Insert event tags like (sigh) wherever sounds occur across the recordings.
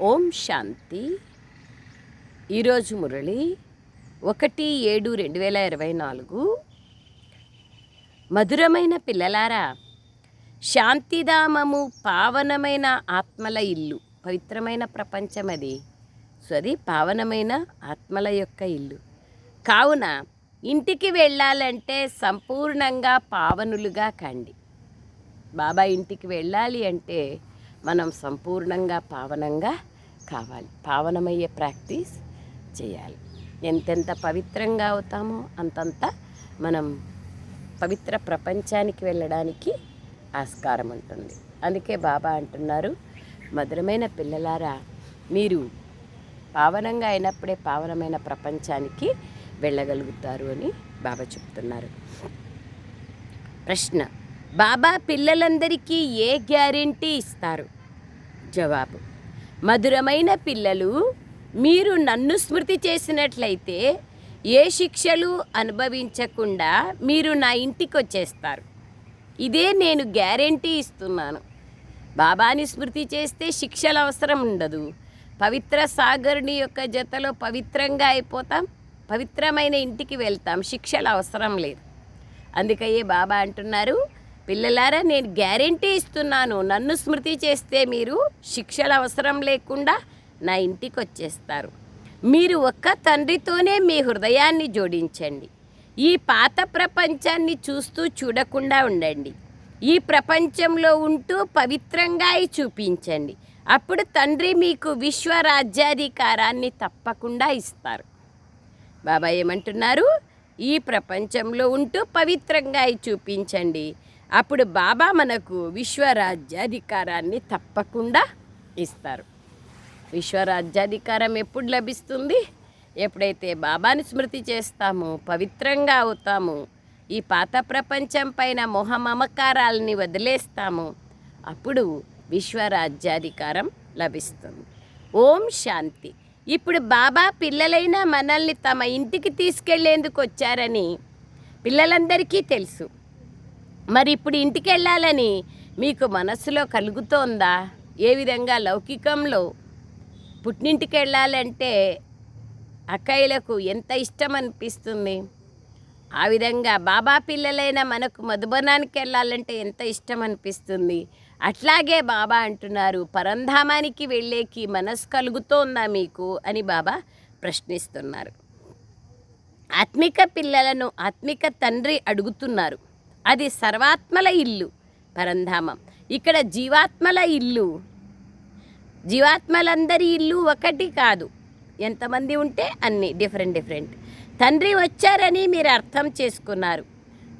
ఓం శాంతి. ఈరోజు మురళి ఒకటి ఏడు రెండు వేల ఇరవై నాలుగు. మధురమైన పిల్లలారా శాంతిధామము పావనమైన ఆత్మల ఇల్లు పవిత్రమైన ప్రపంచం అది. సో పావనమైన ఆత్మల యొక్క ఇల్లు. కావున ఇంటికి వెళ్ళాలంటే సంపూర్ణంగా పావనులుగా కండి. బాబా ఇంటికి వెళ్ళాలి అంటే మనం సంపూర్ణంగా పావనంగా కావాలి. పావనమయ్యే ప్రాక్టీస్ చేయాలి. ఎంతెంత పవిత్రంగా అవుతామో అంతంత మనం పవిత్ర ప్రపంచానికి వెళ్ళడానికి ఆస్కారం ఉంటుంది. అందుకే బాబా అంటున్నారు మధురమైన పిల్లలారా మీరు పావనంగా అయినప్పుడే పావనమైన ప్రపంచానికి వెళ్ళగలుగుతారు అని బాబా చెప్తున్నారు. ప్రశ్న బాబా పిల్లలందరికీ ఏ గ్యారెంటీ ఇస్తారు? జవాబు. మధురమైన పిల్లలు మీరు నన్ను స్మృతి చేసినట్లయితే ఏ శిక్షలు అనుభవించకుండా మీరు నా ఇంటికి వచ్చేస్తారు ఇదే నేను గ్యారెంటీ ఇస్తున్నాను. బాబాని స్మృతి చేస్తే శిక్షల అవసరం ఉండదు. పవిత్ర సాగరుని యొక్క జతలో పవిత్రంగా అయిపోతాం పవిత్రమైన ఇంటికి వెళ్తాం శిక్షల అవసరం లేదు. అందుకయ్యే బాబా అంటున్నారు పిల్లలారా నేను గ్యారెంటీ ఇస్తున్నాను. నన్ను స్మృతి చేస్తే మీరు శిక్షల అవసరం లేకుండా నా ఇంటికి వచ్చేస్తారు మీరు ఒక్క తండ్రితోనే మీ హృదయాన్ని జోడించండి. ఈ పాత ప్రపంచాన్ని చూస్తూ చూడకుండా ఉండండి. ఈ ప్రపంచంలో ఉంటూ పవిత్రంగా చూపించండి. అప్పుడు తండ్రి మీకు విశ్వరాజ్యాధికారాన్ని తప్పకుండా ఇస్తారు. బాబా ఏమంటున్నారు? ఈ ప్రపంచంలో ఉంటూ పవిత్రంగా చూపించండి. అప్పుడు బాబా మనకు విశ్వరాజ్యాధికారాన్ని తప్పకుండా ఇస్తారు. విశ్వరాజ్యాధికారం ఎప్పుడు లభిస్తుంది? ఎప్పుడైతే బాబాని స్మృతి చేస్తామో పవిత్రంగా అవుతామో ఈ పాత ప్రపంచం పైన మొహ వదిలేస్తాము వదిలేస్తామో అప్పుడు విశ్వరాజ్యాధికారం లభిస్తుంది. ఓం శాంతి. ఇప్పుడు బాబా పిల్లలైన మనల్ని తమ ఇంటికి తీసుకెళ్ళేందుకు వచ్చారని పిల్లలందరికీ తెలుసు. మరి ఇప్పుడు ఇంటికి వెళ్ళాలని మీకు మనస్సులో కలుగుతోందా? ఏ విధంగా లౌకికంలో పుట్టినింటికి వెళ్ళాలంటే అక్కయ్యలకు ఎంత ఇష్టం అనిపిస్తుంది ఆ విధంగా బాబా పిల్లలైన మనకు మధుబనానికి వెళ్ళాలంటే ఎంత ఇష్టం అనిపిస్తుంది అట్లాగే బాబా అంటున్నారు పరంధామానికి వెళ్ళేకి మనసు కలుగుతోందా మీకు? అని బాబా ప్రశ్నిస్తున్నారు. ఆత్మిక పిల్లలను ఆత్మిక తండ్రి అడుగుతున్నారు. అది సర్వాత్మల ఇల్లు పరంధామం. ఇక్కడ జీవాత్మల ఇల్లు. జీవాత్మలందరి ఇల్లు ఒకటి కాదు. ఎంతమంది ఉంటే అన్ని డిఫరెంట్ డిఫరెంట్. తండ్రి వచ్చారని మీరు అర్థం చేసుకున్నారు.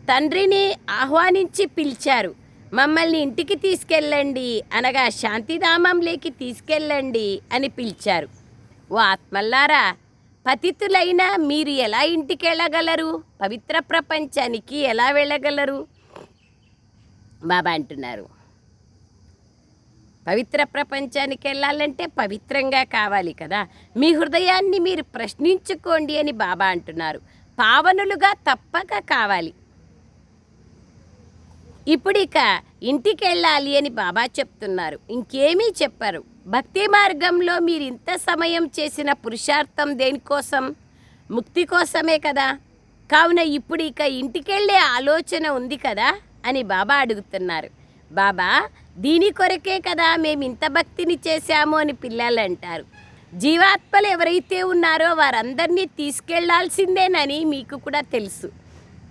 తండ్రిని ఆహ్వానించి పిలిచారు. మమ్మల్ని ఇంటికి తీసుకెళ్ళండి అనగా శాంతిధామంలోకి తీసుకెళ్ళండి అని పిలిచారు. ఓ ఆత్మల్లారా పతితులైన మీరు ఎలా ఇంటికి వెళ్ళగలరు పవిత్ర ప్రపంచానికి ఎలా వెళ్ళగలరు? బాబా అంటున్నారు. పవిత్ర ప్రపంచానికి వెళ్ళాలంటే పవిత్రంగా కావాలి కదా. మీ హృదయాన్ని మీరు ప్రశ్నించుకోండి అని బాబా అంటున్నారు. పావనులుగా తప్పక కావాలి. ఇప్పుడు ఇక ఇంటికి వెళ్ళాలి అని బాబా చెప్తున్నారు. ఇంకేమీ చెప్పరు. భక్తి మార్గంలో మీరు ఇంత సమయం చేసిన పురుషార్థం దేనికోసం? ముక్తి కోసమే కదా? కావున ఇప్పుడు ఇక ఇంటికెళ్ళే ఆలోచన ఉంది కదా? అని బాబా అడుగుతున్నారు. బాబా దీని కొరకే కదా మేము ఇంత భక్తిని చేశాము అని పిల్లలు అంటారు. జీవాత్మలు ఎవరైతే ఉన్నారో వారందరినీ తీసుకెళ్ళాల్సిందేనని మీకు కూడా తెలుసు.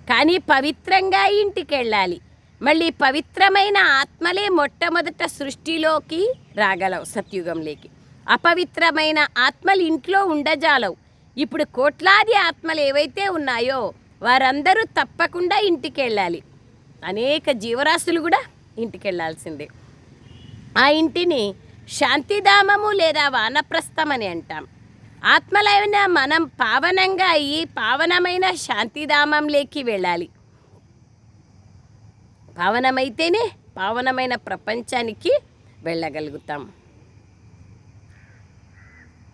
కానీ పవిత్రంగా ఇంటికి వెళ్ళాలి మళ్ళీ పవిత్రమైన ఆత్మలే మొట్టమొదట సృష్టిలోకి రాగలవు సత్యుగంలోకి. అపవిత్రమైన ఆత్మలు ఇంట్లో ఉండజాలవు. ఇప్పుడు కోట్లాది ఆత్మలు ఏవైతే ఉన్నాయో వారందరూ తప్పకుండా ఇంటికి వెళ్ళాలి అనేక జీవరాశులు కూడా ఇంటికి వెళ్ళాల్సిందే ఆ ఇంటిని శాంతిధామము లేదా వానప్రస్థం అని అంటాం. ఆత్మలైన మనం పావనంగా అయ్యి పావనమైన శాంతిధామంలోకి వెళ్ళాలి. పావనమైతేనే పావనమైన ప్రపంచానికి వెళ్ళగలుగుతాం.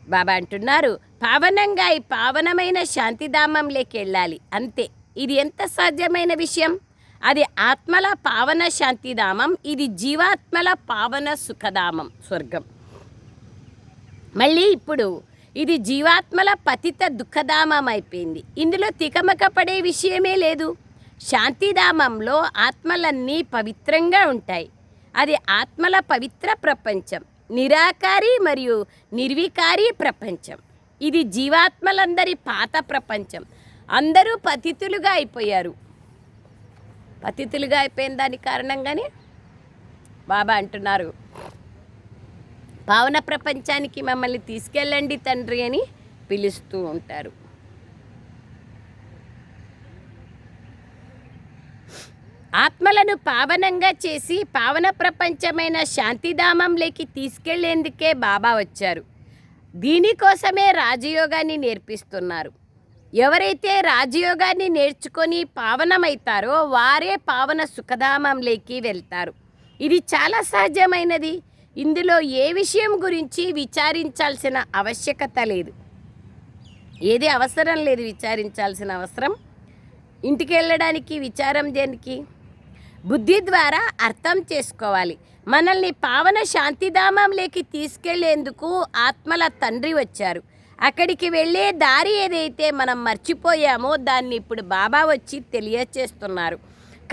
బాబా అంటున్నారు పావనంగా ఈ పావనమైన శాంతిధామంలోకి వెళ్ళాలి అంతే. ఇది ఎంత సాధ్యమైన విషయం? అది ఆత్మల పావన శాంతిధామం ఇది జీవాత్మల పావన సుఖధామం. స్వర్గం. మళ్ళీ ఇప్పుడు ఇది జీవాత్మల పతిత దుఃఖధామం అయిపోయింది. ఇందులో తికమక పడే విషయమే లేదు. శాంతిధామంలో ఆత్మలన్నీ పవిత్రంగా ఉంటాయి. అది ఆత్మల పవిత్ర ప్రపంచం నిరాకారి మరియు నిర్వికారి ప్రపంచం. ఇది జీవాత్మలందరి పాత ప్రపంచం. అందరూ పతితులుగా అయిపోయారు. పతితులుగా అయిపోయిన దాని కారణంగానే బాబా అంటున్నారు పావన ప్రపంచానికి మమ్మల్ని తీసుకెళ్ళండి తండ్రి అని పిలుస్తూ ఉంటారు. ఆత్మలను పావనంగా చేసి పావన ప్రపంచమైన శాంతిధామంలోకి తీసుకెళ్ళేందుకే బాబా వచ్చారు. దీనికోసమే రాజయోగాన్ని నేర్పిస్తున్నారు. ఎవరైతే రాజయోగాన్ని నేర్చుకొని పావనమవుతారో వారే పావన సుఖధామంలోకి వెళ్తారు. ఇది చాలా సహజమైనది. ఇందులో ఏ విషయం గురించి విచారించాల్సిన ఆవశ్యకత లేదు. ఏది అవసరం లేదు విచారించాల్సిన అవసరం? ఇంటికి వెళ్ళడానికి విచారం దేనికి? బుద్ధి ద్వారా అర్థం చేసుకోవాలి. మనల్ని పావన శాంతిధామంలోకి తీసుకెళ్ళేందుకు ఆత్మల తండ్రి వచ్చారు. అక్కడికి వెళ్ళే దారి ఏదైతే మనం మర్చిపోయామో దాన్ని ఇప్పుడు బాబా వచ్చి తెలియచేస్తున్నారు.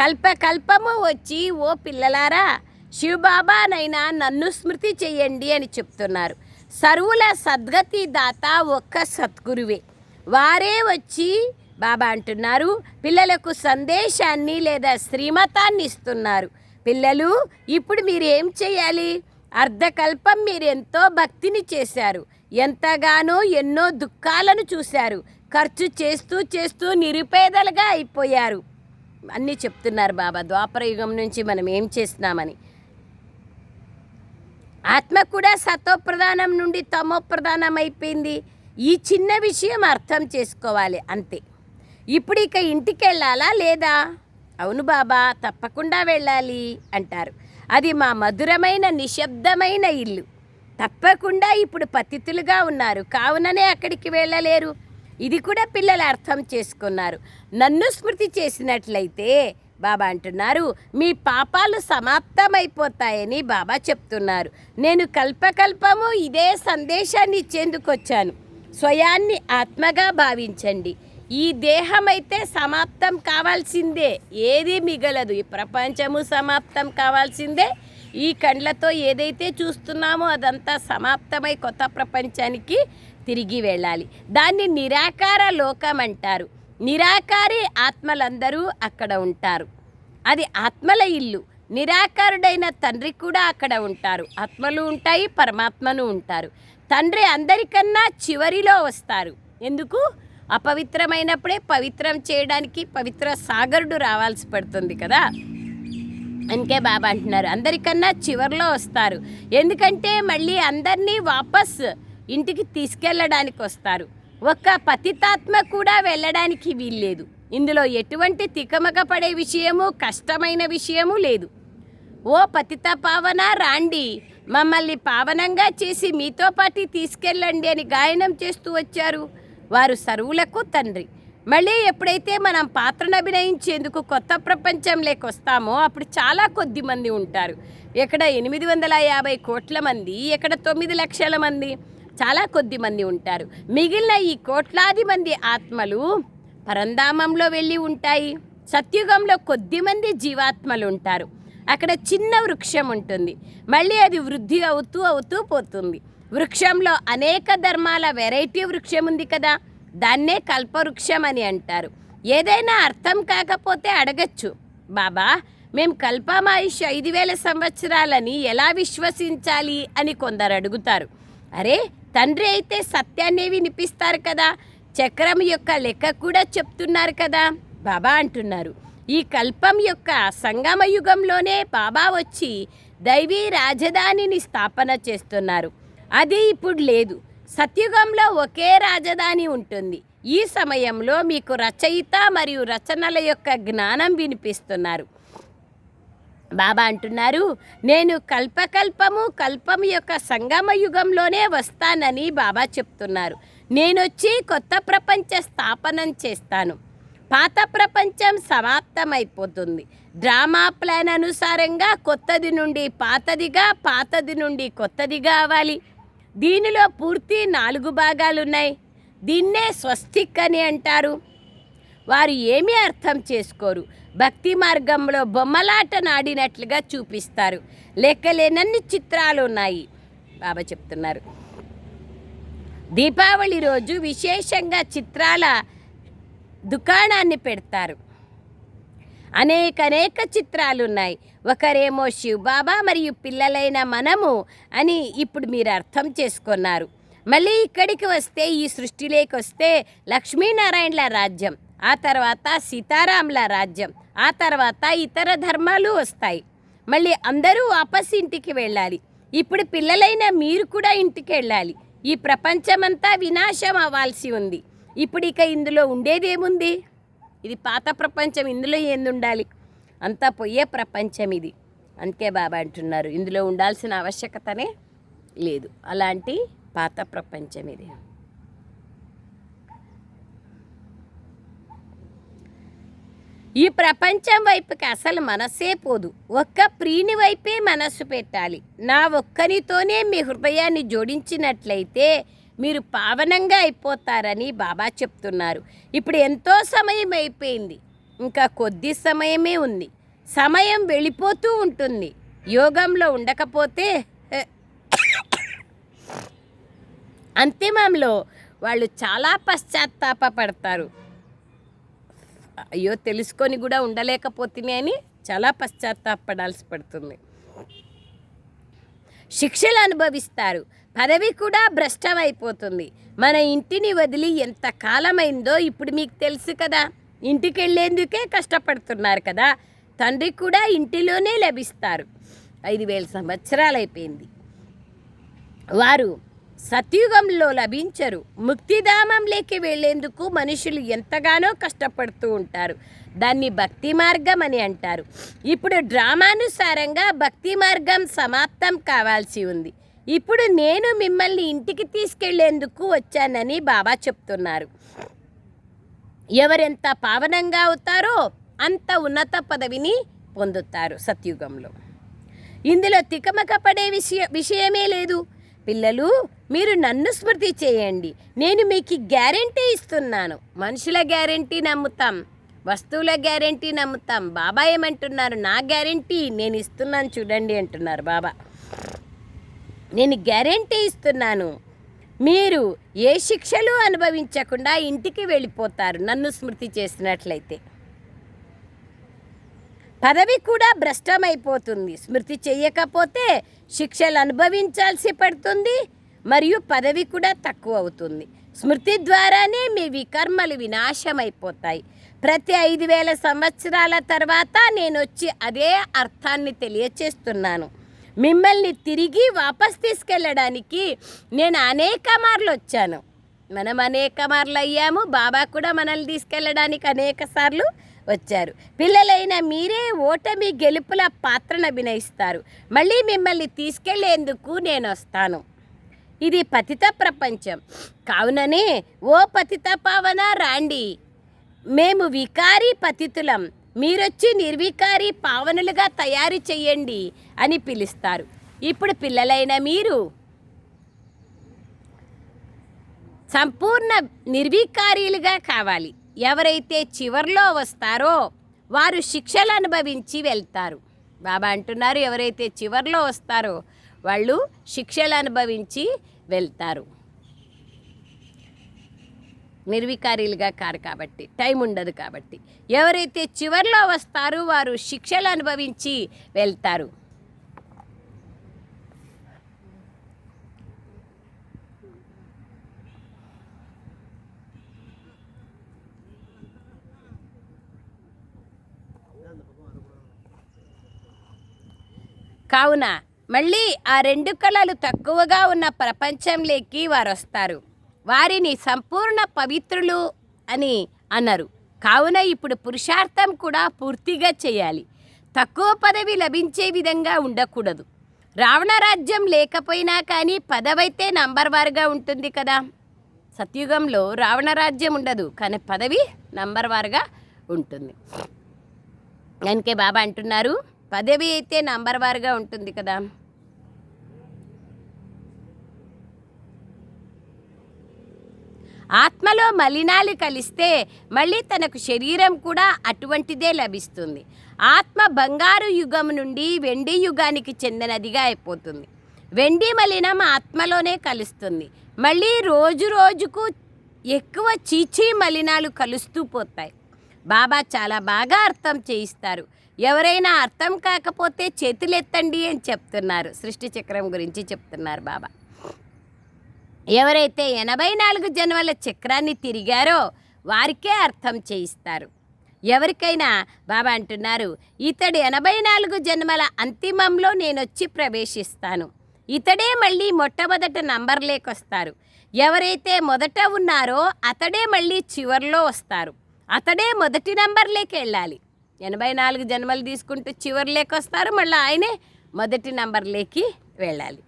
కల్ప కల్పము వచ్చి ఓ పిల్లలారా శివబాబానైనా నన్ను స్మృతి చెయ్యండి అని చెప్తున్నారు. సర్వుల సద్గతి దాత ఒక్క సద్గురువే. వారే వచ్చి బాబా అంటున్నారు పిల్లలకు సందేశాన్ని లేదా శ్రీమతాన్ని ఇస్తున్నారు. పిల్లలు ఇప్పుడు మీరు ఏం చేయాలి? అర్ధకల్పం మీరు ఎంతో భక్తిని చేశారు. ఎంతగానో ఎన్నో దుఃఖాలను చూశారు. ఖర్చు చేస్తూ చేస్తూ నిరుపేదలుగా అయిపోయారు. అన్నీ చెప్తున్నారు బాబా ద్వాపర యుగం నుంచి మనం ఏం చేస్తున్నామని. ఆత్మ కూడా సతోప్రధానం నుండి తమో ప్రధానం అయిపోయింది. ఈ చిన్న విషయం అర్థం చేసుకోవాలి అంతే. ఇప్పుడు ఇక ఇంటికి వెళ్ళాలా లేదా? అవును బాబా తప్పకుండా వెళ్ళాలి అంటారు. అది మా మధురమైన నిశ్శబ్దమైన ఇల్లు. తప్పకుండా ఇప్పుడు పతితులుగా ఉన్నారు. కావుననే అక్కడికి వెళ్ళలేరు. ఇది కూడా పిల్లలు అర్థం చేసుకున్నారు. నన్ను స్మృతి చేసినట్లయితే బాబా అంటున్నారు మీ పాపాలు సమాప్తమైపోతాయని బాబా చెప్తున్నారు. నేను కల్పకల్పము ఇదే సందేశాన్ని ఇచ్చేందుకు వచ్చాను స్వయాన్ని ఆత్మగా భావించండి. ఈ దేహమైతే సమాప్తం కావాల్సిందే. ఏది మిగలదు. ఈ ప్రపంచము సమాప్తం కావాల్సిందే. ఈ కండ్లతో ఏదైతే చూస్తున్నామో అదంతా సమాప్తమై కొత్త ప్రపంచానికి తిరిగి వెళ్ళాలి. దాన్ని నిరాకార లోకం అంటారు. నిరాకారి ఆత్మలందరూ అక్కడ ఉంటారు. అది ఆత్మల ఇల్లు. నిరాకారుడైన తండ్రి కూడా అక్కడ ఉంటారు. ఆత్మలు ఉంటాయి పరమాత్మను ఉంటారు. తండ్రి అందరికన్నా చివరిలో వస్తారు. ఎందుకు? అపవిత్రమైనప్పుడే పవిత్రం చేయడానికి పవిత్ర సాగరుడు రావాల్సి పడుతుంది కదా? అందుకే బాబా అంటున్నారు అందరికన్నా చివరిలో వస్తారు. ఎందుకంటే మళ్ళీ అందరినీ వాపస్ ఇంటికి తీసుకెళ్ళడానికి వస్తారు. ఒక్క పతితాత్మ కూడా వెళ్ళడానికి వీల్లేదు. ఇందులో ఎటువంటి తికమక పడే విషయము కష్టమైన విషయము లేదు. ఓ పతిత పావన రాండి. మమ్మల్ని పావనంగా చేసి మీతో పాటు తీసుకెళ్ళండి అని గాయనం చేస్తూ వచ్చారు. వారు సరువులకు తండ్రి. మళ్ళీ ఎప్పుడైతే మనం పాత్రను అభినయించేందుకు కొత్త ప్రపంచంలోకి వస్తామో అప్పుడు చాలా కొద్ది మంది ఉంటారు. ఎక్కడ ఎనిమిది వందల యాభై కోట్ల మంది ఎక్కడ తొమ్మిది లక్షల మంది చాలా కొద్ది మంది ఉంటారు. మిగిలిన ఈ కోట్లాది మంది ఆత్మలు పరంధామంలో వెళ్ళి ఉంటాయి. సత్యుగంలో కొద్ది మంది జీవాత్మలు ఉంటారు. అక్కడ చిన్న వృక్షం ఉంటుంది. మళ్ళీ అది వృద్ధి అవుతూ అవుతూ పోతుంది. వృక్షంలో అనేక ధర్మాల వెరైటీ వృక్షం ఉంది కదా దాన్నే కల్పవృక్షం అని అంటారు. ఏదైనా అర్థం కాకపోతే అడగచ్చు. బాబా మేము కల్పమాయుష్ ఐదు వేల సంవత్సరాలని ఎలా విశ్వసించాలి అని కొందరు అడుగుతారు. అరే తండ్రి అయితే సత్యాన్ని వినిపిస్తారు కదా చక్రం యొక్క లెక్క కూడా చెప్తున్నారు కదా బాబా అంటున్నారు. ఈ కల్పం యొక్క సంగమ యుగంలోనే బాబా వచ్చి దైవీ రాజధానిని స్థాపన చేస్తున్నారు. అది ఇప్పుడు లేదు. సత్యుగంలో ఒకే రాజధాని ఉంటుంది. ఈ సమయంలో మీకు రచయిత మరియు రచనల యొక్క జ్ఞానం వినిపిస్తున్నారు. బాబా అంటున్నారు నేను కల్పకల్పము కల్పం యొక్క సంగమ యుగంలోనే వస్తానని బాబా చెప్తున్నారు. నేనొచ్చి కొత్త ప్రపంచ స్థాపనం చేస్తాను. పాత ప్రపంచం సమాప్తమైపోతుంది. డ్రామా ప్లాన్ అనుసారంగా కొత్తది నుండి పాతదిగా పాతది నుండి కొత్తది కావాలి దీనిలో పూర్తి నాలుగు భాగాలున్నాయి. దీన్నే స్వస్తిక్ అని అంటారు. వారు ఏమీ అర్థం చేసుకోరు. భక్తి మార్గంలో బొమ్మలాట నాడినట్లుగా చూపిస్తారు. లెక్కలేనన్ని చిత్రాలు ఉన్నాయి బాబా చెప్తున్నారు. దీపావళి రోజు విశేషంగా చిత్రాల దుకాణాన్ని పెడతారు. అనేక అనేక చిత్రాలు ఉన్నాయి ఒకరేమో శివబాబా మరియు పిల్లలైన మనము అని ఇప్పుడు మీరు అర్థం చేసుకున్నారు. మళ్ళీ ఇక్కడికి వస్తే ఈ సృష్టిలోకి వస్తే లక్ష్మీనారాయణల రాజ్యం ఆ తర్వాత సీతారాముల రాజ్యం ఆ తర్వాత ఇతర ధర్మాలు వస్తాయి. మళ్ళీ అందరూ వాపస్ ఇంటికి వెళ్ళాలి. ఇప్పుడు పిల్లలైన మీరు కూడా ఇంటికి వెళ్ళాలి. ఈ ప్రపంచమంతా వినాశం అవ్వాల్సి ఉంది. ఇప్పుడు ఇక ఇందులో ఉండేదేముంది? ఇది పాత ప్రపంచం ఇందులో ఏంది ఉండాలి అంతా పోయే ప్రపంచం ఇది. అందుకే బాబా అంటున్నారు ఇందులో ఉండాల్సిన ఆవశ్యకతనే లేదు. అలాంటి పాత ప్రపంచం ఇది. ఈ ప్రపంచం వైపుకి అసలు మనసే పోదు. ఒక్క ప్రీని వైపే మనస్సు పెట్టాలి. నా ఒక్కనితోనే మీ హృదయాన్ని జోడించినట్లయితే మీరు పావనంగా అయిపోతారని బాబా చెప్తున్నారు. ఇప్పుడు ఎంతో సమయం అయిపోయింది. ఇంకా కొద్ది సమయమే ఉంది. సమయం వెళ్ళిపోతూ ఉంటుంది. యోగంలో ఉండకపోతే అంతిమంలో వాళ్ళు చాలా పశ్చాత్తాపపడతారు అయ్యో తెలుసుకొని కూడా ఉండలేకపోతేనే అని చాలా పశ్చాత్తాపడాల్సి పడుతుంది. శిక్షలు అనుభవిస్తారు. పదవి కూడా భ్రష్టమైపోతుంది. మన ఇంటిని వదిలి ఎంత కాలమైందో ఇప్పుడు మీకు తెలుసు కదా. ఇంటికి వెళ్ళేందుకే కష్టపడుతున్నారు కదా. తండ్రి కూడా ఇంటిలోనే లభిస్తారు. ఐదు వేల సంవత్సరాలు అయిపోయింది వారు సత్యుగంలో లభించరు. ముక్తిధామంలోకి వెళ్ళేందుకు మనుషులు ఎంతగానో కష్టపడుతూ ఉంటారు. దాన్ని భక్తి మార్గం అని అంటారు. ఇప్పుడు డ్రామానుసారంగా భక్తి మార్గం సమాప్తం కావాల్సి ఉంది. ఇప్పుడు నేను మిమ్మల్ని ఇంటికి తీసుకెళ్ళేందుకు వచ్చానని బాబా చెప్తున్నారు. ఎవరెంత పావనంగా అవుతారో అంత ఉన్నత పదవిని పొందుతారు సత్యుగంలో. ఇందులో తికమక పడే విషయ విషయమే లేదు. పిల్లలు మీరు నన్ను స్మృతి చేయండి. నేను మీకు గ్యారెంటీ ఇస్తున్నాను. మనుషుల గ్యారెంటీ నమ్ముతాం. వస్తువుల గ్యారెంటీ నమ్ముతాం. బాబా ఏమంటున్నారు? నా గ్యారెంటీ నేను ఇస్తున్నాను చూడండి అంటున్నారు బాబా. నేను గ్యారెంటీ ఇస్తున్నాను. మీరు ఏ శిక్షలు అనుభవించకుండా ఇంటికి వెళ్ళిపోతారు నన్ను స్మృతి చేసినట్లయితే. పదవి కూడా భ్రష్టమైపోతుంది. స్మృతి చేయకపోతే శిక్షలు అనుభవించాల్సి పడుతుంది మరియు పదవి కూడా తక్కువ అవుతుంది. స్మృతి ద్వారానే మీ వికర్మలు వినాశమైపోతాయి. ప్రతి ఐదు వేల సంవత్సరాల తర్వాత నేను వచ్చి అదే అర్థాన్ని తెలియచేస్తున్నాను. మిమ్మల్ని తిరిగి వాపస్ తీసుకెళ్ళడానికి నేను అనేక మార్లు వచ్చాను. మనం అనేక మార్లు అయ్యాము. బాబా కూడా మనల్ని తీసుకెళ్ళడానికి అనేక సార్లు వచ్చారు. పిల్లలైన మీరే ఓటమి గెలుపుల పాత్రను అభినయిస్తారు. మళ్ళీ మిమ్మల్ని తీసుకెళ్ళేందుకు నేను వస్తాను. ఇది పతిత ప్రపంచం. కావుననే ఓ పతిత పావన రాండి. మేము వికారి పతితులం. మీరొచ్చి నిర్వికారి పావనులుగా తయారు చేయండి అని పిలుస్తారు. ఇప్పుడు పిల్లలైన మీరు సంపూర్ణ నిర్వికారీలుగా కావాలి. ఎవరైతే చివర్లో వస్తారో వారు శిక్షలు అనుభవించి వెళ్తారు. బాబా అంటున్నారు ఎవరైతే చివర్లో వస్తారో వాళ్ళు శిక్షలు అనుభవించి వెళ్తారు. నిర్వికారీలుగా కారు కాబట్టి టైం ఉండదు కాబట్టి. ఎవరైతే చివర్లో వస్తారో వారు శిక్షలు అనుభవించి వెళ్తారు. కావున మళ్ళీ ఆ రెండు కళలు తక్కువగా ఉన్న ప్రపంచంలోకి వారు వస్తారు వారిని సంపూర్ణ పవిత్రులు అని అన్నారు. కావున ఇప్పుడు పురుషార్థం కూడా పూర్తిగా చేయాలి. తక్కువ పదవి లభించే విధంగా ఉండకూడదు. రావణ రాజ్యం లేకపోయినా కానీ పదవైతే నంబర్ వారుగా ఉంటుంది కదా. సత్యుగంలో రావణ రాజ్యం ఉండదు కానీ పదవి నంబర్ వారుగా ఉంటుంది. అందుకే బాబా అంటున్నారు పదవి అయితే నంబర్ వారుగా ఉంటుంది కదా. ఆత్మలో మలినాలు కలిస్తే మళ్ళీ తనకు శరీరం కూడా అటువంటిదే లభిస్తుంది. ఆత్మ బంగారు యుగం నుండి వెండి యుగానికి చెందినదిగా అయిపోతుంది. వెండి మలినం ఆత్మలోనే కలుస్తుంది. మళ్ళీ రోజు రోజుకు ఎక్కువ చీచీ మలినాలు కలుస్తూ పోతాయి. బాబా చాలా బాగా అర్థం చేయిస్తారు. ఎవరైనా అర్థం కాకపోతే చేతులెత్తండి అని చెప్తున్నారు. సృష్టి చక్రం గురించి చెప్తున్నారు బాబా. ఎవరైతే ఎనభై నాలుగు జన్మల చక్రాన్ని తిరిగారో వారికే అర్థం చేయిస్తారు. ఎవరికైనా బాబా అంటున్నారు ఇతడు ఎనభై నాలుగు జన్మల అంతిమంలో నేను వచ్చి ప్రవేశిస్తాను. ఇతడే మళ్ళీ మొట్టమొదట నంబర్ లేకొస్తారు ఎవరైతే మొదట ఉన్నారో అతడే మళ్ళీ చివర్లో వస్తారు. అతడే మొదటి నంబర్ వెళ్ళాలి ఎనభై నాలుగు జన్మలు తీసుకుంటూ చివరి వస్తారు మళ్ళీ ఆయనే మొదటి నంబర్లేకి వెళ్ళాలి.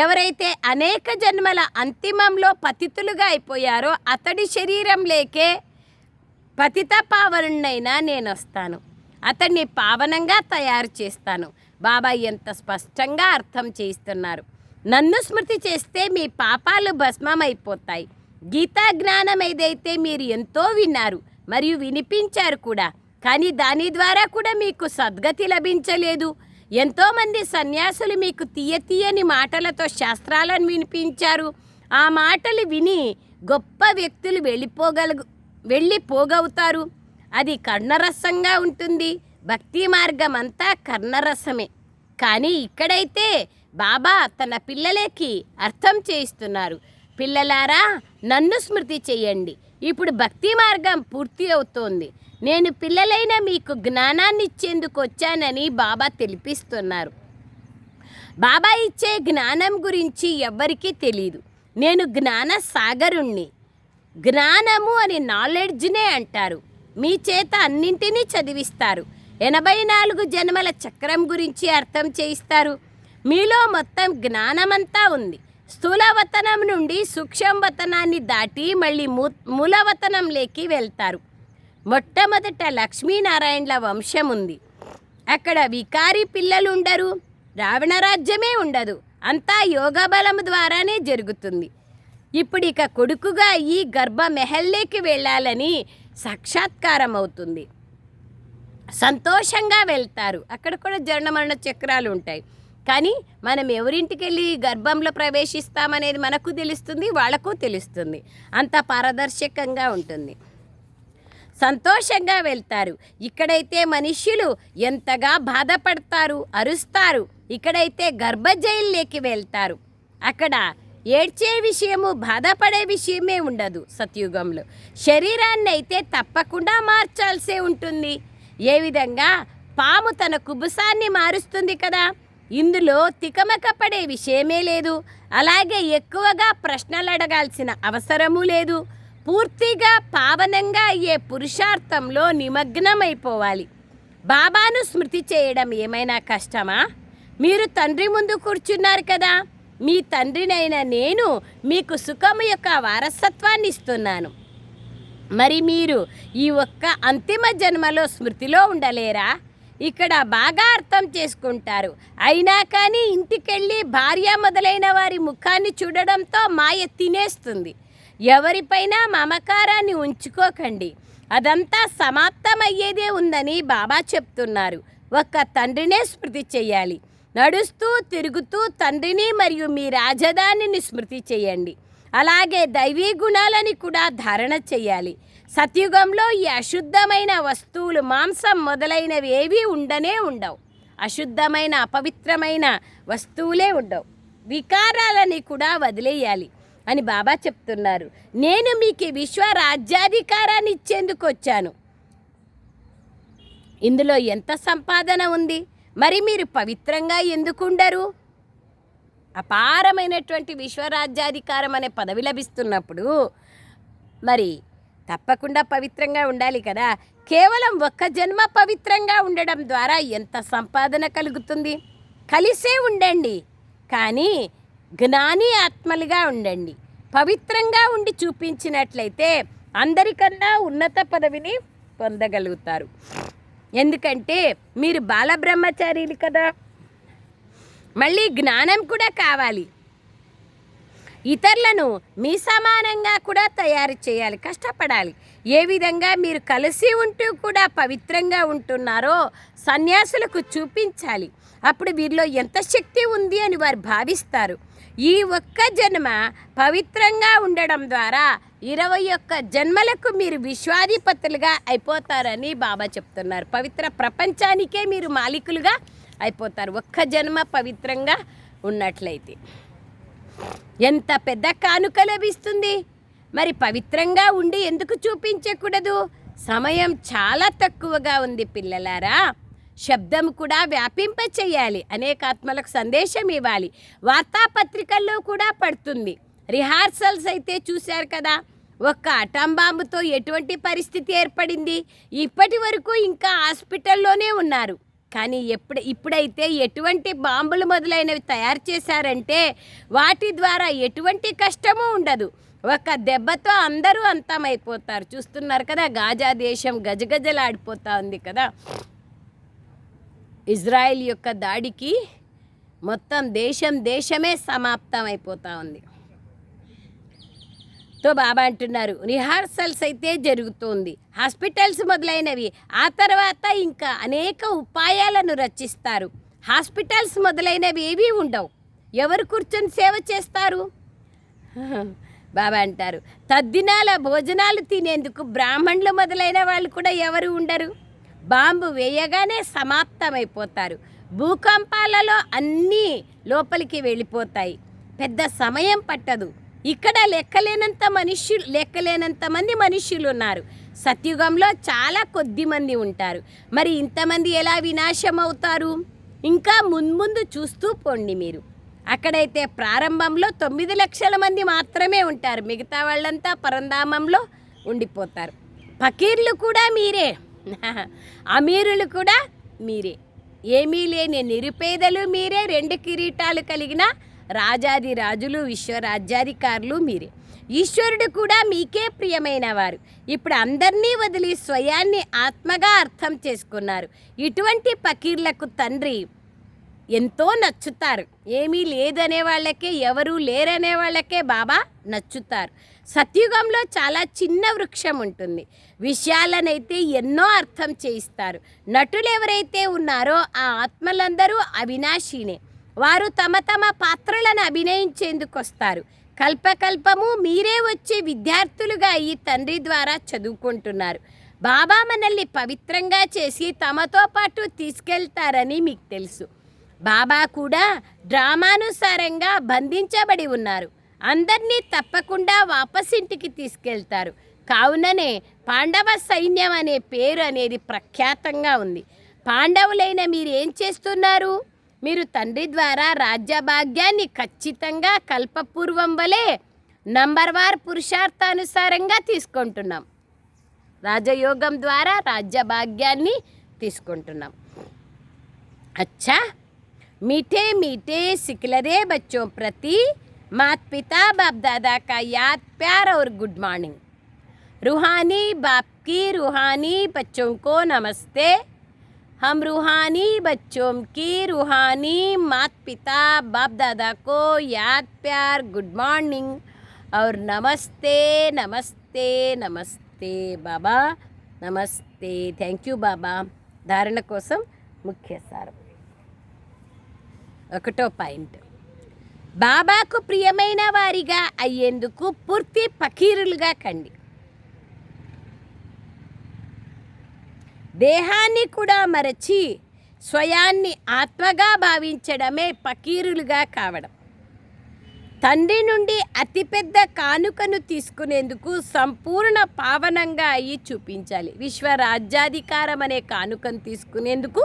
ఎవరైతే అనేక జన్మల అంతిమంలో పతితులుగా అయిపోయారో అతడి శరీరం లేకే పతిత పావనునైనా నేను వస్తాను అతన్ని పావనంగా తయారు చేస్తాను. బాబా ఎంత స్పష్టంగా అర్థం చేస్తున్నారు నన్ను స్మృతి చేస్తే మీ పాపాలు భస్మమైపోతాయి. గీతా జ్ఞానం ఏదైతే మీరు ఎంతో విన్నారు మరియు వినిపించారు కూడా కానీ దాని ద్వారా కూడా మీకు సద్గతి లభించలేదు. ఎంతోమంది సన్యాసులు మీకు తీయ తీయని మాటలతో శాస్త్రాలను వినిపించారు. ఆ మాటలు విని గొప్ప వ్యక్తులు వెళ్ళిపోగలుగు వెళ్ళిపోగవుతారు. అది కర్ణరసంగా ఉంటుంది. భక్తి మార్గం అంతా కర్ణరసమే. కానీ ఇక్కడైతే బాబా తన పిల్లలకి అర్థం చేయిస్తున్నారు. పిల్లలారా నన్ను స్మృతి చేయండి. ఇప్పుడు భక్తి మార్గం పూర్తి అవుతోంది. నేను పిల్లలైన మీకు జ్ఞానాన్ని ఇచ్చేందుకు వచ్చానని బాబా తెలిపిస్తున్నారు. బాబా ఇచ్చే జ్ఞానం గురించి ఎవ్వరికీ తెలియదు నేను జ్ఞాన సాగరుణ్ణి జ్ఞానము అని నాలెడ్జ్నే అంటారు. మీ చేత అన్నింటినీ చదివిస్తారు. ఎనభై నాలుగు జన్మల చక్రం గురించి అర్థం చేయిస్తారు. మీలో మొత్తం జ్ఞానమంతా ఉంది. స్థూలవతనం నుండి సూక్ష్మవతనాన్ని దాటి మళ్ళీ మూ మూలవతనంలోకి వెళ్తారు. మొట్టమొదట లక్ష్మీనారాయణల వంశం ఉంది. అక్కడ వికారి పిల్లలు ఉండరు రావణ రాజ్యమే ఉండదు. అంతా యోగ బలం ద్వారానే జరుగుతుంది. ఇప్పుడు ఇక కొడుకుగా ఈ గర్భ మెహల్లేకి వెళ్ళాలని సాక్షాత్కారం అవుతుంది సంతోషంగా వెళ్తారు. అక్కడ కూడా జనన చక్రాలు ఉంటాయి. కానీ మనం ఎవరింటికి వెళ్ళి గర్భంలో ప్రవేశిస్తామనేది మనకు తెలుస్తుంది వాళ్ళకు తెలుస్తుంది. అంత పారదర్శకంగా ఉంటుంది. సంతోషంగా వెళ్తారు. ఇక్కడైతే మనుష్యులు ఎంతగా బాధపడతారు అరుస్తారు. ఇక్కడైతే గర్భజైల్లోకి వెళ్తారు. అక్కడ ఏడ్చే విషయము బాధపడే విషయమే ఉండదు సత్యుగంలో. శరీరాన్ని అయితే తప్పకుండా మార్చాల్సే ఉంటుంది. ఏ విధంగా? పాము తన కుబుసాన్ని మారుస్తుంది కదా. ఇందులో తికమక పడే విషయమే లేదు. అలాగే ఎక్కువగా ప్రశ్నలు అడగాల్సిన అవసరమూ లేదు. పూర్తిగా పావనంగా అయ్యే పురుషార్థంలో నిమగ్నమైపోవాలి. బాబాను స్మృతి చేయడం ఏమైనా కష్టమా? మీరు తండ్రి ముందు కూర్చున్నారు కదా. మీ తండ్రినైన నేను మీకు సుఖము యొక్క వారసత్వాన్ని ఇస్తున్నాను. మరి మీరు ఈ ఒక్క అంతిమ జన్మలో స్మృతిలో ఉండలేరా? ఇక్కడ బాగా అర్థం చేసుకుంటారు. అయినా కానీ ఇంటికెళ్ళి భార్య మొదలైన వారి ముఖాన్ని చూడడంతో మాయ తినేస్తుంది. ఎవరిపైనా మమకారాన్ని ఉంచుకోకండి. అదంతా సమాప్తమయ్యేదే ఉందని బాబా చెప్తున్నారు. ఒక్క తండ్రినే స్మృతి చేయాలి. నడుస్తూ తిరుగుతూ తండ్రిని మరియు మీ రాజధానిని స్మృతి చేయండి. అలాగే దైవీ గుణాలని కూడా ధారణ చేయాలి. సత్యుగంలో ఈ అశుద్ధమైన వస్తువులు మాంసం మొదలైనవి ఏవీ ఉండనే ఉండవు. అశుద్ధమైన అపవిత్రమైన వస్తువులే ఉండవు. వికారాలని కూడా వదిలేయాలి. అని బాబా చెప్తున్నారు. నేను మీకు విశ్వ రాజ్యాధికారాన్ని ఇచ్చేందుకు వచ్చాను. ఇందులో ఎంత సంపాదన ఉంది? మరి మీరు పవిత్రంగా ఎందుకు ఉండరు? అపారమైనటువంటి విశ్వరాజ్యాధికారం అనే పదవి లభిస్తున్నప్పుడు మరి తప్పకుండా పవిత్రంగా ఉండాలి కదా. కేవలం ఒక్క జన్మ పవిత్రంగా ఉండడం ద్వారా ఎంత సంపాదన కలుగుతుంది? కలిసే ఉండండి. కానీ జ్ఞాని ఆత్మలుగా ఉండండి. పవిత్రంగా ఉండి చూపించినట్లయితే అందరికన్నా ఉన్నత పదవిని పొందగలుగుతారు. ఎందుకంటే మీరు బాలబ్రహ్మచారీలు కదా. మళ్ళీ జ్ఞానం కూడా కావాలి. ఇతరులను మీ సమానంగా కూడా తయారు చేయాలి కష్టపడాలి. ఏ విధంగా మీరు కలిసి ఉంటూ కూడా పవిత్రంగా ఉంటున్నారో సన్యాసులకు చూపించాలి. అప్పుడు వీరిలో ఎంత శక్తి ఉంది అని వారు భావిస్తారు. ఈ ఒక్క జన్మ పవిత్రంగా ఉండడం ద్వారా ఇరవై ఒక్క జన్మలకు మీరు విశ్వాధిపతులుగా అయిపోతారని బాబా చెప్తున్నారు. పవిత్ర ప్రపంచానికే మీరు మాలికులుగా అయిపోతారు. ఒక్క జన్మ పవిత్రంగా ఉన్నట్లయితే. ఎంత పెద్ద కానుక లభిస్తుంది. మరి పవిత్రంగా ఉండి ఎందుకు చూపించకూడదు? సమయం చాలా తక్కువగా ఉంది పిల్లలారా. శబ్దం కూడా వ్యాపింపచేయాలి. అనేక ఆత్మలకు సందేశం ఇవ్వాలి. వార్తాపత్రికల్లో కూడా పడుతుంది. రిహార్సల్స్ అయితే చూశారు కదా. ఒక్క అటంబాంబుతో ఎటువంటి పరిస్థితి ఏర్పడింది? ఇప్పటి వరకు ఇంకా హాస్పిటల్లోనే ఉన్నారు. కానీ ఎప్పుడు ఇప్పుడైతే ఎటువంటి బాంబులు మొదలైనవి తయారు చేశారంటే వాటి ద్వారా ఎటువంటి కష్టము ఉండదు. ఒక దెబ్బతో అందరూ అంతమైపోతారు. చూస్తున్నారు కదా గాజా దేశం గజగజలాడిపోతా ఉంది కదా. ఇజ్రాయెల్ యొక్క దాడికి మొత్తం దేశం దేశమే సమాప్తం అయిపోతూ ఉంది. తో బాబా అంటున్నారు రిహార్సల్స్ అయితే జరుగుతుంది. హాస్పిటల్స్ మొదలైనవి. ఆ తర్వాత ఇంకా అనేక ఉపాయాలను రచిస్తారు. హాస్పిటల్స్ మొదలైనవి ఏవి ఉండవు. ఎవరు కూర్చొని సేవ చేస్తారు? (laughs) బాబా అంటారు తద్దినాల భోజనాలు తినేందుకు బ్రాహ్మణులు మొదలైన వాళ్ళు కూడా ఎవరు ఉండరు. బాంబు వేయగానే సమాప్తమైపోతారు. భూకంపాలలో అన్నీ లోపలికి వెళ్ళిపోతాయి. పెద్ద సమయం పట్టదు. ఇక్కడ లెక్కలేనంత మనుష్యులు లెక్కలేనంత మంది మనుష్యులు ఉన్నారు సత్యుగంలో చాలా కొద్ది మంది ఉంటారు. మరి ఇంతమంది ఎలా వినాశం అవుతారు ఇంకా మున్ముందు చూస్తూ పోండి మీరు. అక్కడైతే ప్రారంభంలో తొమ్మిది లక్షల మంది మాత్రమే ఉంటారు. మిగతా వాళ్ళంతా పరంధామంలో ఉండిపోతారు. ఫకీర్లు కూడా మీరే. (laughs) అమీరులు కూడా మీరే. ఏమీ లేని నిరుపేదలు మీరే రెండు కిరీటాలు కలిగిన రాజాది రాజులు విశ్వరాజ్యాధికారులు మీరే. ఈశ్వరుడు కూడా మీకే ప్రియమైన వారు. ఇప్పుడు అందరినీ వదిలి స్వయాన్ని ఆత్మగా అర్థం చేసుకున్నారు. ఇటువంటి పకీర్లకు తండ్రి ఎంతో నచ్చుతారు. ఏమీ లేదనే వాళ్ళకే ఎవరు లేరనే వాళ్ళకే బాబా నచ్చుతారు. సత్యుగంలో చాలా చిన్న వృక్షం ఉంటుంది. విషయాలనైతే ఎన్నో అర్థం చేయిస్తారు. నటులు ఎవరైతే ఉన్నారో ఆ ఆత్మలందరూ అవినాశీనే. వారు తమ తమ పాత్రలను అభినయించేందుకు వస్తారు కల్పకల్పము మీరే వచ్చే విద్యార్థులుగా ఈ తండ్రి ద్వారా చదువుకుంటున్నారు. బాబా మనల్ని పవిత్రంగా చేసి తమతో పాటు తీసుకెళ్తారని మీకు తెలుసు. బాబా కూడా డ్రామానుసారంగా బంధించబడి ఉన్నారు. అందరినీ తప్పకుండా వాపసింటికి తీసుకెళ్తారు. కావుననే పాండవ సైన్యం అనే పేరు అనేది ప్రఖ్యాతంగా ఉంది. పాండవులైన మీరు ఏం చేస్తున్నారు? మీరు తండ్రి ద్వారా రాజ్యభాగ్యాన్ని ఖచ్చితంగా కల్పపూర్వం వలె నంబర్ వార్ పురుషార్థానుసారంగా తీసుకుంటున్నాం. రాజయోగం ద్వారా రాజ్యభాగ్యాన్ని తీసుకుంటున్నాం. అచ్చా! మీటే మీటే సిక్లరే బచ్చో ప్రతి माता पिता बाप दादा का याद प्यार और गुड मॉर्निंग रूहानी बाप की रूहानी बच्चों को नमस्ते हम रूहानी बच्चों की रूहानी माता पिता बाप दादा को याद प्यार गुड मॉर्निंग और नमस्ते नमस्ते नमस्ते बाबा నమస్తే థ్యాంక్ యూ బాబా ధారణ కోసం ముఖ్య సారం ఒకటో పాయింట్ బాబాకు ప్రియమైన వారిగా అయ్యేందుకు పూర్తి పకీరులుగా కండి. దేహాన్ని కూడా మరచి స్వయాన్ని ఆత్మగా భావించడమే పకీరులుగా కావడం. తండ్రి నుండి అతిపెద్ద కానుకను తీసుకునేందుకు సంపూర్ణ పావనంగా అయ్యి చూపించాలి. విశ్వ రాజ్యాధికారం అనే కానుకను తీసుకునేందుకు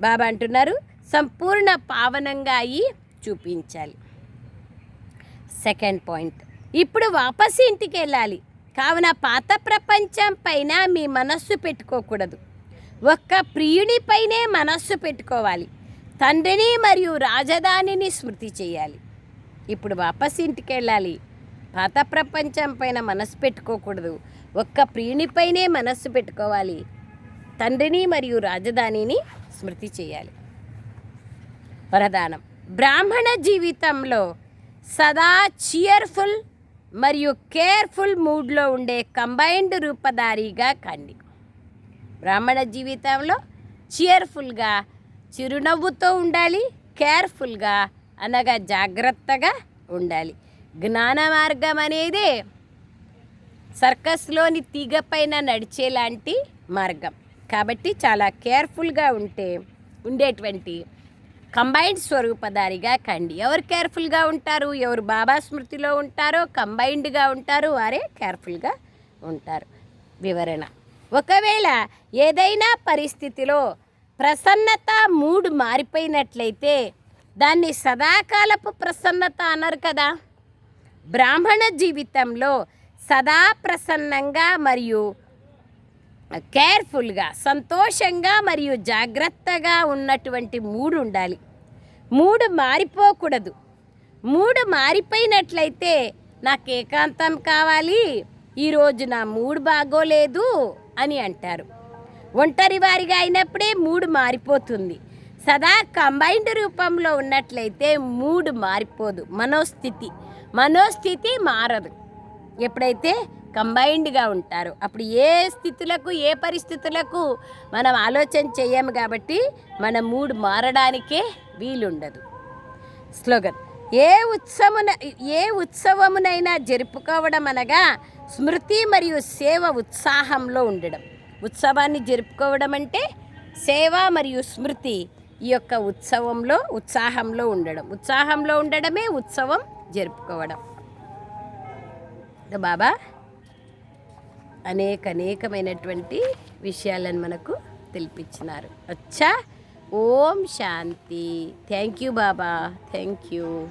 బాబా అంటున్నారు. సంపూర్ణ పావనంగా అయ్యి చూపించాలి. Second point. ఇప్పుడు వాపసు ఇంటికి వెళ్ళాలి కావున పాత ప్రపంచం పైన మీ మనస్సు పెట్టుకోకూడదు. ఒక్క ప్రియునిపైనే మనస్సు పెట్టుకోవాలి. తండ్రిని మరియు రాజధానిని స్మృతి చేయాలి. ఇప్పుడు వాపసు ఇంటికి వెళ్ళాలి పాత ప్రపంచం పైన మనస్సు పెట్టుకోకూడదు. ఒక్క ప్రియునిపైనే మనస్సు పెట్టుకోవాలి. తండ్రిని మరియు రాజధానిని స్మృతి చేయాలి. వరదానం. బ్రాహ్మణ జీవితంలో సదా చియర్ఫుల్ మరియు కేర్ఫుల్ మూడ్లో ఉండే కంబైన్డ్ రూపధారిగా కండి. బ్రాహ్మణ జీవితంలో చియర్ఫుల్గా చిరునవ్వుతో ఉండాలి కేర్ఫుల్గా అనగా జాగ్రత్తగా ఉండాలి. జ్ఞాన మార్గం అనేది సర్కస్లోని తీగ పైన నడిచేలాంటి మార్గం. కాబట్టి చాలా కేర్ఫుల్గా ఉంటే ఉండేటువంటి కంబైన్డ్ స్వరూపధారిగా కండి. ఎవరు కేర్ఫుల్గా ఉంటారు? ఎవరు బాబా స్మృతిలో ఉంటారో కంబైన్డ్గా ఉంటారు. వారే కేర్ఫుల్గా ఉంటారు. వివరణ. ఒకవేళ ఏదైనా పరిస్థితిలో ప్రసన్నత మూడు మారిపోయినట్లయితే దాన్ని సదాకాలపు ప్రసన్నత అన్నారు కదా. బ్రాహ్మణ జీవితంలో సదా ప్రసన్నంగా మరియు కేర్ఫుల్గా సంతోషంగా మరియు జాగ్రత్తగా ఉన్నటువంటి మూడు ఉండాలి. మూడు మారిపోకూడదు. మూడు మారిపోయినట్లయితే నాకు ఏకాంతం కావాలి ఈరోజు నా మూడు బాగోలేదు అని అంటారు. ఒంటరి వారిగా అయినప్పుడే మూడు మారిపోతుంది. సదా కంబైన్డ్ రూపంలో ఉన్నట్లయితే మూడు మారిపోదు. మనోస్థితి. మనోస్థితి మారదు. ఎప్పుడైతే కంబైన్డ్గా ఉంటారు. అప్పుడు ఏ స్థితులకు ఏ పరిస్థితులకు మనం ఆలోచన చేయము కాబట్టి మన మూడ్ మారడానికే వీలుండదు. స్లోగన్. ఏ ఉత్సవమున ఏ ఉత్సవమునైనా జరుపుకోవడం అనగా స్మృతి మరియు సేవ ఉత్సాహంలో ఉండడం. ఉత్సవాన్ని జరుపుకోవడం అంటే సేవ మరియు స్మృతి ఈ యొక్క ఉత్సవంలో ఉత్సాహంలో ఉండడం. ఉత్సాహంలో ఉండడమే ఉత్సవం జరుపుకోవడం. బాబా అనేక అనేకమైనటువంటి విషయాలను మనకు తెలిపించినారు. అచ్చా? ఓం శాంతి. Thank you Baba. Thank you.